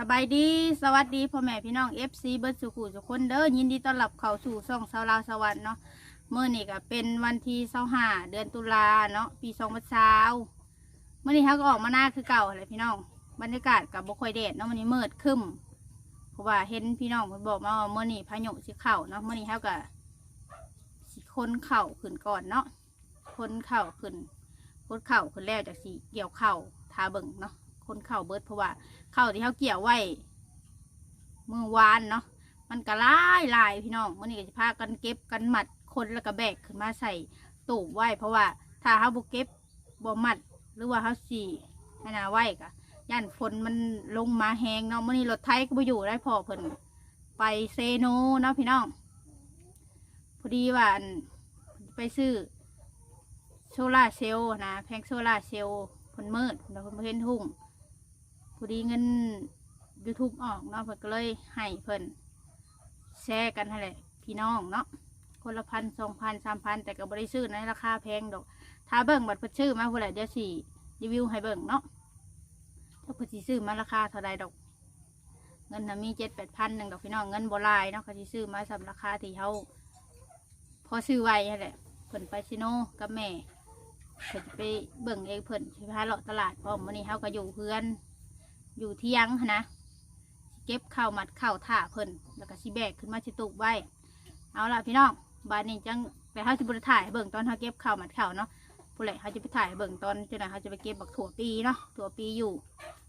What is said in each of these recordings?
สบายดีสวัสดีพ่อแม่พี่น้อง FC เบิร์ดสุขุสุคนเด้อยินดีต้อนรับเข้าสู่ช่องสาวลาวสวรรค์เนาะเมื่อนี่ก็เป็นวันที่25เดือนตุลาเนาะปี2020เมื่อนี้เขาก็ออกมาหน้าคือเก่าเลยพี่น้องบรรยากาศกับบ่ค่อยแดดเนาะวันนี้มืดครึ้มเพราะว่าเห็นพี่น้องเพิ่นบอกมาว่าเมื่อนี้พายุสิเข้าเนาะเมื่อนี้เขาก็สิคนเข่าขึ้นก่อนเนาะคนเข่าขึ้นคนเข่าขึ้นแล้วจากสีเกี่ยวเข่าทาเบิ่งเนาะ คนเข่าเบิดเพราะว่าเข้าที่เขาเกี่ยวไว้มือวานเนาะมันก็หลายลายพี่น้องมื่อนี้ก็จะพากันเก็บกันหมัดคนแล้วก็แบกขึ้นมาใส่ตู้ไว้ เพราะว่าถ้าเขาบุเก็บบ่หมัดหรือว่าเขาสีให้นาไว้กะย่านฝนมันลงมาแหงเนาะมื่อนี้รถไทยก็ไปอยู่ได้พอเพิ่นไปเซโนเนาะพี่น้องพอดีว่าไปซื้อโซล่าเซลล์นะแพงโซล่าเซลล์เพิ่นมืดเราเพิ่นเห็นทุ่ง พอดีเงิน YouTube ออกเนาะเพิ่นก็เลยให้เพิ่นแชร์กันให้แหละพี่น้องเนาะคนละพันสองพันสามพันแต่ก็บริซื้อในราคาแพงดอก ถ้าเบิ่งบัตรเพิ่นชื่อมาผู้ใดเดี๋ยวสิรีวิวให้เบิ่งเนาะถ้าเพิ่นสิซื้อมาราคาเท่าใดดอก เงินน่ะมีเจ็ดแปดพันหนึ่งดอกพี่น้องเงินโบรายเนาะเขาสิซื้อมาสำราคาที่เขาพอซื้อไว้นั่นแหละเพิ่นไปซิโนกับแม่เพิ่นไปเบิ่งเองเพิ่นสิพาเลาะตลาดพราะมื้อนี้เขาก็อยู่เพื่อน อยู่เที่ยงหั้นนะสิเก็บข้าวมัดข้าวถ่าเพิ่นแล้วก็สิแบกขึ้นมาชิตุกไว้ เอาล่ะพี่น้องบานนี้จังไปเขาจะไปถ่ายให้เบิ่งตอนเขาเก็บข้าวมัดข้าวเนาะผู้ใหญ่เขาจะไปถ่ายให้เบิ่งตอนจ้าหนเขาจะไปเก็บบักถั่วปีเนาะถั่วปีอยู่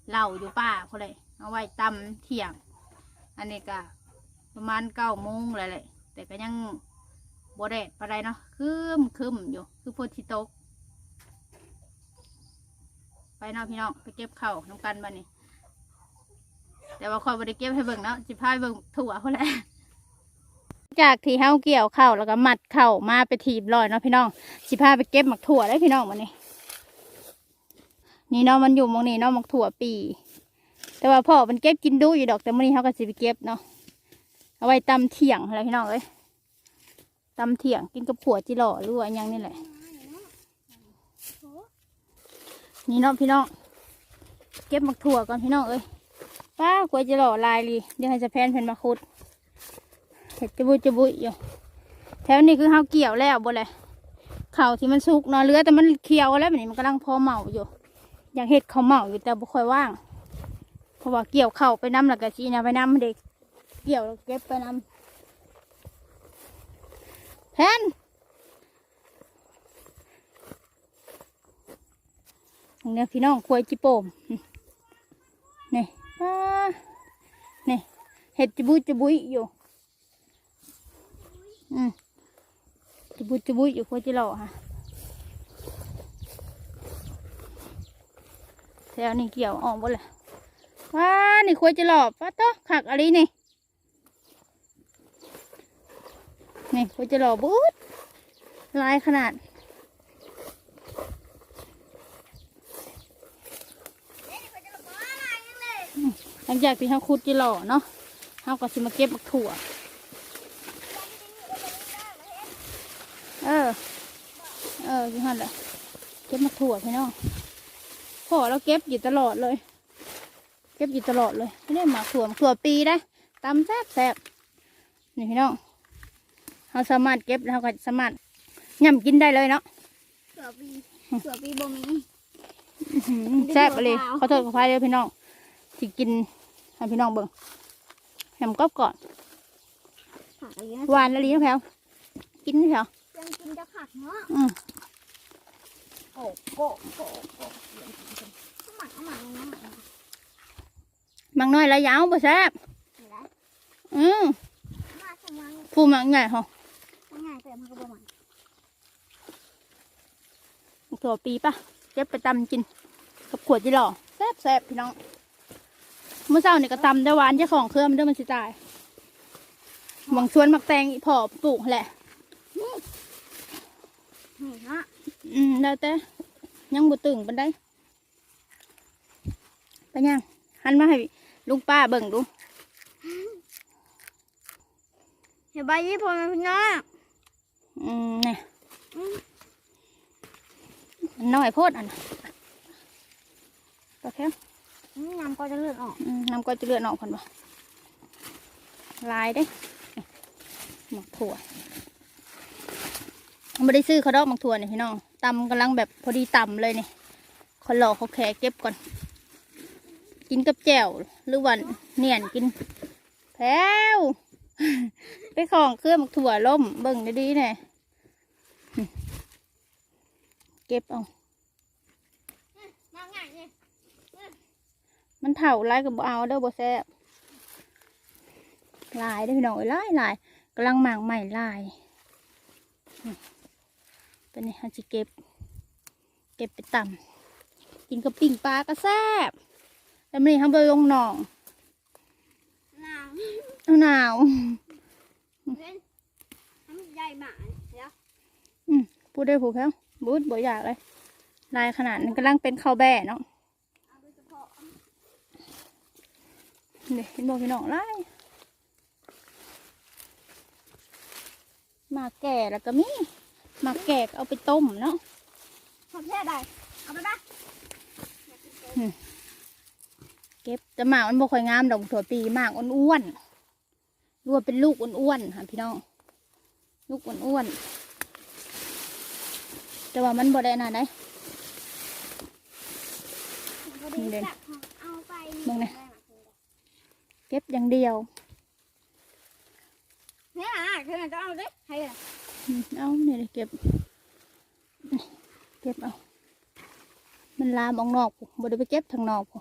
เหล่าอยู่ป่าผู้ใหญ่เอาไว้ตำเที่ยง อันนี้ก็ประมาณเก้าโมงเลยแหละแต่ก็ยังบแดดปานใดเนาะคืมคืมอยู่ คือฝนที่ตก ไปเนาะพี่น้อง ไปเก็บข้าวน้ำกันบ้านนี้ แต่ว่าคอยบริเก็บให้เบิ่งเนาะจิพายเบิ่งถั่วเขาแหละจากที่เฮาเกี่ยวเข้าแล้วก็มัดเข้ามาไปถีบลอยเนาะพี่น้องสิพาไปเก็บหมักถั่วได้พี่น้องวันนี้นี่เนาะมันอยู่มองนี้เนาะหมักถั่วปี แต่ว่าพ่อมันเก็บกินดูอยู่ดอกแต่มื้อนี้เฮาก็สิไปเก็บเนาะเอาไว้ตำเที่ยงอะไรพี่น้องเอ้ยตำเที่ยงกินกับขัวจิหล่อรือว่าอิหยังนี่แหละ นี่เนาะพี่น้องเก็บหมักถั่วก่อนพี่น้องเอ้ย ป้ากลัวจะหล่อลายลีเดี๋ยวให้จะแพนเพิ่นมาขุดเห็ดจะบุยจะบุยอยู่แถวนี้คือเฮาเกี่ยวแล้วบ่เลยเข้าที่มันสุกเนาะเลือแต่มันเคี่ยวแล้วแบบนี้มันกำลังพอเหมาอยู่ อยากเห็ดเขาเหมาอยู่แต่บ่ค่อยว่าง เพราะว่าเกี่ยวเข่าไปน้ำแล้วก็ชีนะไปน้ำเด็ก เกี่ยวแล้วเก็บไปน้ำแพนเนี่ยพี่น้องควยจิโปมนี่อ่านี่ เห็ดจิบุยจิบุยอยู่ อืมจิบุยจิบุยอยู่ควยจิหล่อฮะแถวนี้เกี่ยวออกหมดเลยว้า นี่ควยจิหล่อป้าโตขักอะไรนี่ นี่ควยจิหล่อบูดลายขนาดหลังจากที่เขาขุดจิหล่อเนาะ เขาก็สิมาเก็บบักถั่ว เออ เอออยู่หันแหละเก็บบักถั่วพี่น้องพ่อเราเก็บอยู่ตลอดเลย เก็บอยู่ตลอดเลยไม่ได้หมักถั่วหมักถั่วปีได้ตำแซ่บแซ่บนี่พี่น้องเขาสามารถเก็บแล้วเขาก็สามารถย่ำกินได้เลยเนาะเสือปีเสือปีบ่มีอื้อหือแซ่บเลยขอโทษขออภัยเลยพี่น้องที่กินให้พี่น้องเบิ่ง แหมกรอบก่อนผักอะไรนะหวานละลีนะแพลวกินนี่แพลวยังกินจะผักเนาะอืมโอ้โกโกโกเอาหมักเอาหมักเอาหมักเอาหมักมังน้อยละยาวบ่แซ่บเห็นแล้วอืมหมักสมังผู้มังใหญ่เหรอง่ายแต่มันก็บ่หมักถั่วปีปะเก็บไปตำกินกับขวดจีหล่อแซ่บแซ่บพี่น้อง เมื่อเช้านี่ก็ตำได้หวานเจ้าของเครื่องมันเด้อมันสิตายหวังชวนมักแตงอีพอปลูกแหละ นี่เนาะอืมแล้วแต่ยังบ่ตึงปันได้ไปยังหันมาให้ลุงป้าเบิ่งดูเห็นใบยี่พอไหมพี่น้องอืมเนี่ยอืมน้อยโพดอันน่ะปลาแค่ น้ำก็จะเลือดออกอืมน้ำก็จะเลือดออกคนบ่ลายเด้หมักถั่วไม่ได้ซื้อเขาดอกหมักถั่วนี่พี่น้องตำกำลังแบบพอดีตำเลยนี่คนหลอกเขาแขกเก็บก่อน กินกับแจ่วหรือวันเนียนกินแพ้วไปของเครื่องหมักถั่วล่มเบิ่งดีๆแน่เก็บเอาง่ายเนี่ย มันเถ่าลายกับบ่เอาเด้อบ่แซ่บลายได้อพี่น้องเอ้ยลายลายกำลังหมางใหม่ลายอืมเป็นนี่ฮันจิเก็บ เก็บไปต่ำกินกับปิ้งปลาก็แซ่บแล้วมันนี่ทำไปลงหนองหนาวเอาหนาวเล่นทำใหญ่หมาเดี๋ยวอืมพูดได้ผูกแล้วบูดบ่อยากเลยลายขนาดนั้นกำลังเป็นข้าวแบ่เนาะ เอาโดยเฉพาะ นี่เห็นบอกพี่น้องลายหมากแก่แล้วก็มีหมากแก่ก็เอาไปต้มเนาะชอบแค่ใดเอาไปปะเก็บแต่หมากมันบ่ค่อยงามดอกถั่วปีหมากอ้วนๆรวมเป็นลูกอ้วนๆค่ะพี่น้อง ลูกอ้วนๆแต่ว่ามันบ่ได้นานได้พอดีจับเอาไปมึงเนี่ย เก็บอย่างเดียว เนี่ยอะคือจะเอาดิให้เลยอืมเอาเนี่ยเก็บ เก็บเอา มันลามออกนอกพู้บ่ได้ไปเก็บทางนอกพู้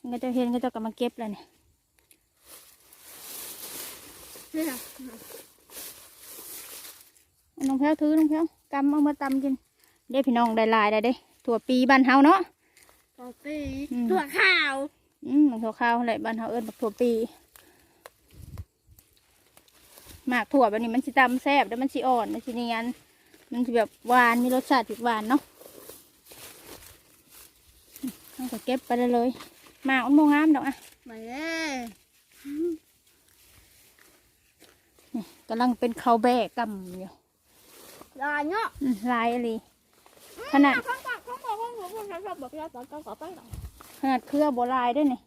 มันก็จะเห็นก็จะกลับมาเก็บแล้วเนี่ยเนี่ยเอาน้องแพ้วถือน้องแพ้วกำเอามาตำกินเด้พี่น้องได้หลายได้เด้ถั่วปีบ้านเฮาเนาะปอปีอืมถั่วขาว อืมถั่วขาวอะไรบ้านเฮาเอิ้นบักถั่วปีหมากถั่วแบบนี้มันสิตำแซ่บแล้วมันสิอ่อนมันสิเนียนมันสิแบบหวานมีรสชาติติดหวานเนาะเอาก็เก็บไปเลยเลยหมากมันโมงามดอกอะมาเลยนี่กำลังเป็นข้าวแบกกำอยู่ลายเนาะอืมลายอะไรขนาดข้างปากข้างปากข้างหัวข้างหัวบอกแล้วตอนก็ขอไปหน่อยข นาดเครือโบลายด้วยนี่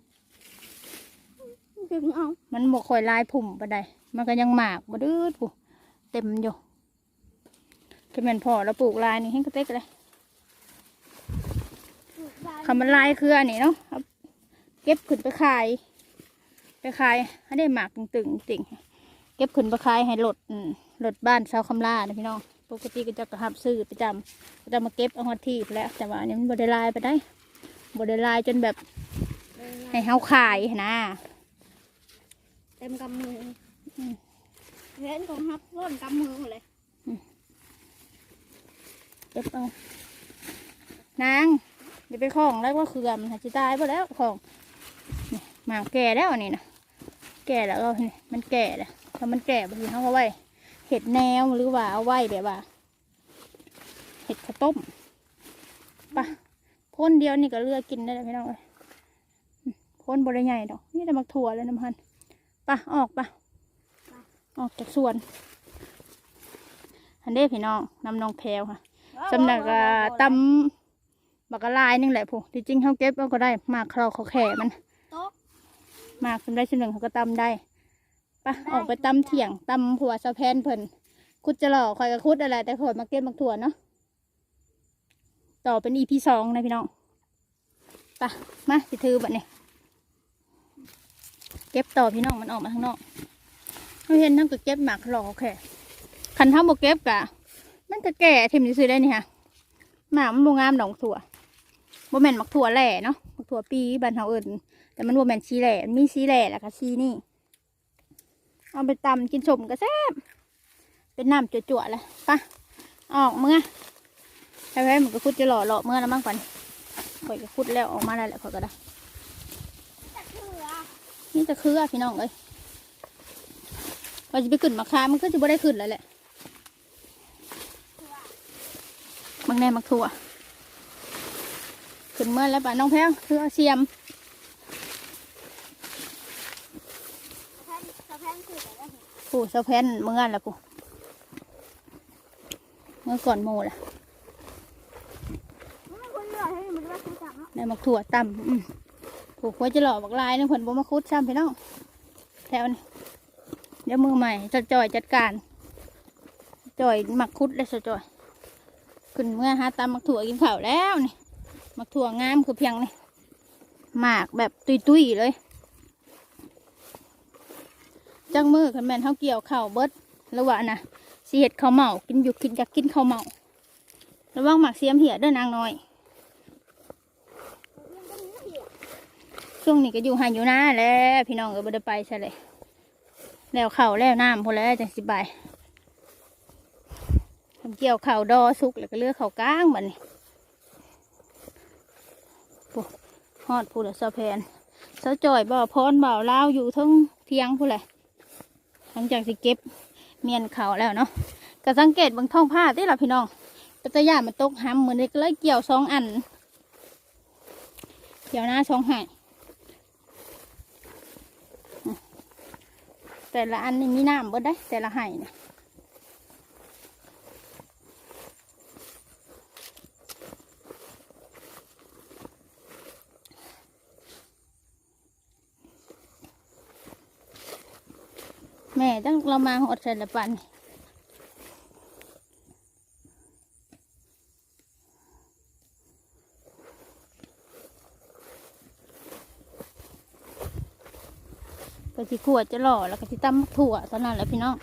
ดึงเอามันบกคอยลายผุ่มปะไดมันก็ยังหมากบ่ดื้อผู้เต็มอยู่จะเป็นพอแล้วปลูกลายนี่ให้กระเต็กเลยคำมันลายเครือนี่เนาะเอาเก็บขึ้นไปขาย ไปขายให้ได้หมากตึงๆจริงเก็บขึ้นไปขายให้รถอืมรถบ้านชาวคำลานะพี่น้องปกติก็จะกระหับซื้อประจำก็จะมาเก็บเอาหัวที่ไปแล้ว แต่ว่าอันนี้มันบไดลายไปได้ บไดลายจนแบบให้เฮาขายหั้นนะเต็มกำมืออืมเล่นของฮับร่นกำมือหมดเลยเก็บเอานางเดี๋ยวไปคล้องแล้วว่าเครือมันหาจิตายไปแล้วคล้องนี่หมากแก่แล้วอันนี้นะแก่แล้วก็นี่มันแก่แล้วถ้ามันแก่บางทีเขาก็ไว้เห็ดแนวหรือว่าเอาไว้แบบว่าเห็ดข้าวต้มปะ พ่นเดียวนี่ก็เลือกกินได้เลยพี่น้องเลยอืมพ่นบริใหญ่ดอกนี่จะมักถั่วเลยน้ำพันปะออกปะออกจากสวนอันเด้พี่น้องนำน้องแพรวค่ะสำนักอ่าตำบักกะลายนึงแหละผู้ที่จริงเขาเก็บเอาก็ได้หมากเขาเขาแข่มันโต๊ะหมากสำได้สำหนึ่งเขาก็ตำได้ปะออกไปตำเถียงตำผัวสะแพนเพิ่นคุดจะหล่อคอยกับคุดอะไรแต่ขอยมาเก็บมักถั่วเนาะต่อเป็นอีพีสองนะพี่น้อง ปะมาสิถือบัดนี้เก็บต่อพี่น้องมันออกมาข้างนอกเขาเห็นทั้งก็เก็บหมากหล่อเขาแข่คันทั้งบกเก็บกะ มันก็แก่เทมซื้อได้นี่ค่ะหมากมันบงามดอกถั่วบ่แม่นมักถั่วแหล่เนาะมักถั่วปีบ้านเฮาเอิ้นแต่มันบ่แม่นชีแหล่มีชีแหล่แล้วก็ชีนี่ เอาไปตำกินสมก็แซ่บเป็นน้ำจั่วๆเลยปะออกเมื่อใช่ไหมมันก็คุดจะหล่อหล่อเมื่อแล้วมั้งก่อน ข่อยก็คุดแล้วออกมาแล้วแหละข่อยก็ได้จับเถื่อนี่จะคือพี่น้องเอ้ยพอจะไปขึ้นมาคามันก็จะบ่ได้ขึ้นแล้วแหละบางแน่มักถั่วขึ้นเมื่อแล้วป่ะน้องแพ้วคือเอาเสียมสะแพนสะแพนคือแต่ละเห็นผู้เสาแพนเมื่อแล้วผู้เมื่อก่อนโมล่ะ นี่มันจะมาซื้อจับเนาะได้มักถั่วต่ำอืมผูกไว้จะหล่อบักลายนึงเพิ่นบ่มาคุดซ้ำพี่น้องแถวนี้เดี๋ยวมือใหม่จะจ่อยจัดการจ่อยมักคุดเลยสะจอยขึ้นเมื่อหาตำมักถั่วกินข้าวแล้วนี่มักถั่วงามคือเพียงนี่หมากแบบตุยๆเลยจังมือคันแม่นเฮาเกี่ยวข้าวเบิดแล้วว่านะสิเฮ็ดข้าวเมากินอยู่กินอยากกินข้าวเมาระวังหมักเสียมเหี่ยด้อนางน้อย ช่วงนี้ก็อยู่ใหาอยู่นาแหล้วพี่น้องก็บ่ได้ไปใช่เลยแล้วเข้าแล้วน้ำพอแล้วจังสิบายทำเกี่ยวเข้าดอสุกแล้วก็เลือกเข้ากลางบัดนี้ปุ๊ฮอดผู้ละสะแพนเสาจ่อยบ่อพรบ่าวลาวอยู่ทั้งเทียงผู้ละหลังจากสิเก็บเมียนเขาแล้วเนาะก็สังเกตบางท้องผ้าที่ล่ะพี่น้องปัตยามันตกห้ำเหมือนเด็กเลยเกี่ยวสองอัน เกี่ยวหน้าสองหาย แต่ละอันนี่มีน้ำเบิดได้ แต่ละไห่นะแม่ต้องเรามาหดใส่ละปันก็ สิขวดจะหล่อแล้วก็สิตั้มถั่วตอนนั้นแหละพี่น้อง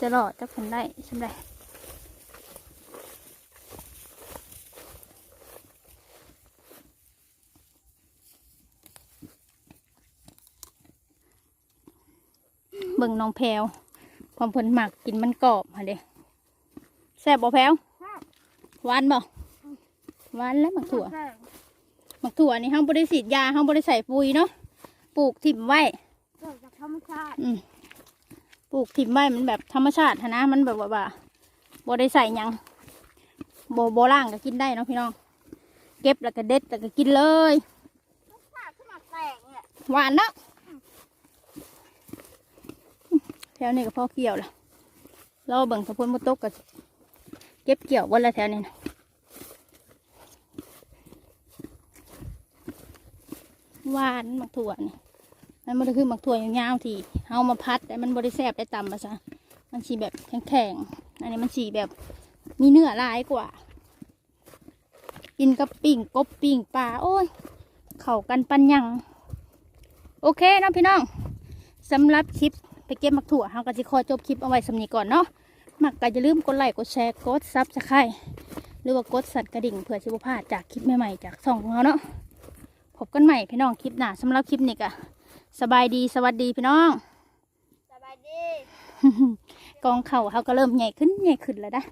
จะหล่อจะคนได้ใช่ไหมเบิ่งน้องแพรวความเพิ่นหมักกินมันกรอบค่ะเด้แซ่บบ่แพรวหวานบ่หวานแล้วหมักถั่ว หมักถั่วนี่ห้ามบริสีดยาห้ามบริใส่ปุ๋ยเนาะปลูกถิ่มไว้เกิดจากธรรมชาติอืมปลูกถิ่มไว้มันแบบธรรมชาติหั้นนะ มันแบบว่าว่าบได้ใส่หยังโบโบล่างก็กินได้เนาะพี่น้อง เก็บแล้วก็เด็ดแล้วก็กินเลยชาติขึ้นมาแตกเนี่ยหวานเนาะแถวนี้ก็พอเกี่ยวแล้วเราเบิ่งสะพุนมุตกก็เก็บเกี่ยววันละแถวนี้นะ หวานหมักถั่วนี่มันมันคือหมักถั่วยาวๆที่เอามาพัดแต่มันบริแซบได้ต่ำมาซะมันสีแบบแข็งๆอันนี้มันสีแบบมีเนื้อลายกว่า กินกับปิ่งกบปิ่งปลาโอ้ย เข้ากันปันยัง โอเคนะพี่น้องสำหรับคลิปไปเก็บมักถั่วเราก็จะขอจบคลิปเอาไว้สำนีก่อนเนาะมักก็อย่าลืมกดไลค์กดแชร์กดซับสไครต์หรือว่ากดสั่นกระดิ่งเพื่อจะบ่พลาดจากคลิปใหม่ๆจากช่องของเราเนาะ บกันใหม่พี่น้องคลิปหน้าสำหรับคลิปนี้ก็สบายดีสวัสดีพี่น้อง สบายดี กองเข่าเขาก็เริ่มใหญ่ขึ้นใหญ่ขึ้นแล้วนะ